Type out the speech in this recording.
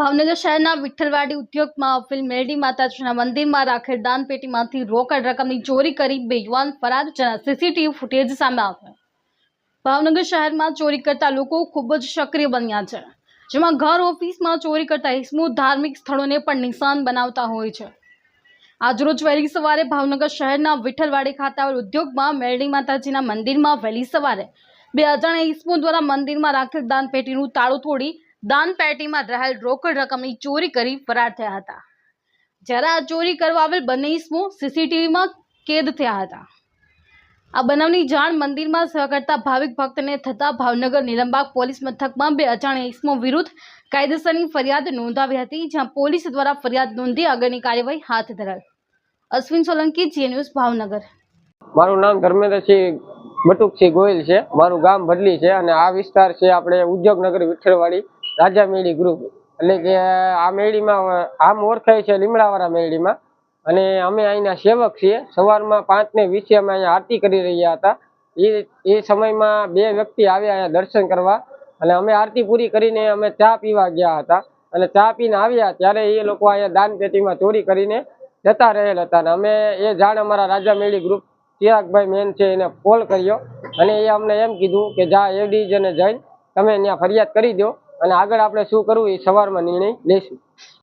ભાવનગર શહેરના વિઠ્ઠલવાડી ઉદ્યોગમાં આવેલ મેરડી માતાજીના મંદિરમાં રાખેલ દાનપેટીમાંથી રોકડ રકમની ચોરી કરી બે યુવાન ફરાર જેના સીસીટીવી ફૂટેજ સામે આવ્યા. ભાવનગર શહેરમાં ચોરી કરતા લોકો ખૂબ જ સક્રિય બન્યા છે, જેમાં ઘર ઓફિસમાં ચોરી કરતા હિસ્મુ ધાર્મિક સ્થળોને પણ નિશાન બનાવતા હોય છે. આજરોજ વહેલી સવારે ભાવનગર શહેરના વિઠ્ઠલવાડી ખાતે ઉદ્યોગમાં મેરડી માતાજીના મંદિરમાં વહેલી સવારે બે અજાણ્યા ઈસમો દ્વારા મંદિરમાં રાખેલ દાનપેટીનું તાળું તોડી દાનપેટીમાં રહેલ રોકડ રકમની ચોરી કરી ફરાર થયા હતા. જ્યારે આ ચોરી કરવા આવેલ બંને ઈસમો સીસીટીવીમાં કેદ થયા હતા. આ બનાવની જાણ મંદિરમાં સહકરતા કરતા ભાવિક ભક્તને થતાં ભાવનગર નિલંબાગ પોલીસ મથકમાં બે અજાણ્યા ઈસમો વિરુદ્ધ કાયદેસરની ફરિયાદ નોંધાવી હતી, જ્યાં પોલીસ દ્વારા ફરિયાદ નોંધી આગળની કાર્યવાહી હાથ ધરાઈ. Ashwin Solanki, Zee News, Bhavnagar. મારું નામ ધર્મેન્દ્રસિંહ બટુકસિંહ ગોયલ છે. મારું ગામ બદલી છે અને આ વિસ્તાર છે આપણે ઉદ્યોગનગર વિઠ્ઠલવાડી. રાજા મેળી ગ્રુપ એટલે કે આ મેળીમાં, આમ ઓળખાય છે લીમડાવાળા મેળીમાં. અને અમે અહીંના સેવક છીએ. સવારમાં પાંચ ને વીસે અમે અહીંયા આરતી કરી રહ્યા હતા. એ એ સમયમાં બે વ્યક્તિ આવ્યા અહીંયા દર્શન કરવા. અને અમે આરતી પૂરી કરીને અમે ચા પીવા ગયા હતા. અને ચા પીને આવ્યા ત્યારે એ લોકો અહીંયા દાન પેટીમાં ચોરી કરીને જતા રહેલ હતા. અને અમે એ જાણ અમારા રાજા મેળી ગ્રુપ ચિરાગભાઈ મેન છે એને કોલ કર્યો. અને એ અમને એમ કીધું કે જા એડીજ અને જઈને તમે ત્યાં ફરિયાદ કરી દો. અને આગળ આપણે શું કરવું એ સવારમાં નિર્ણય લઈશું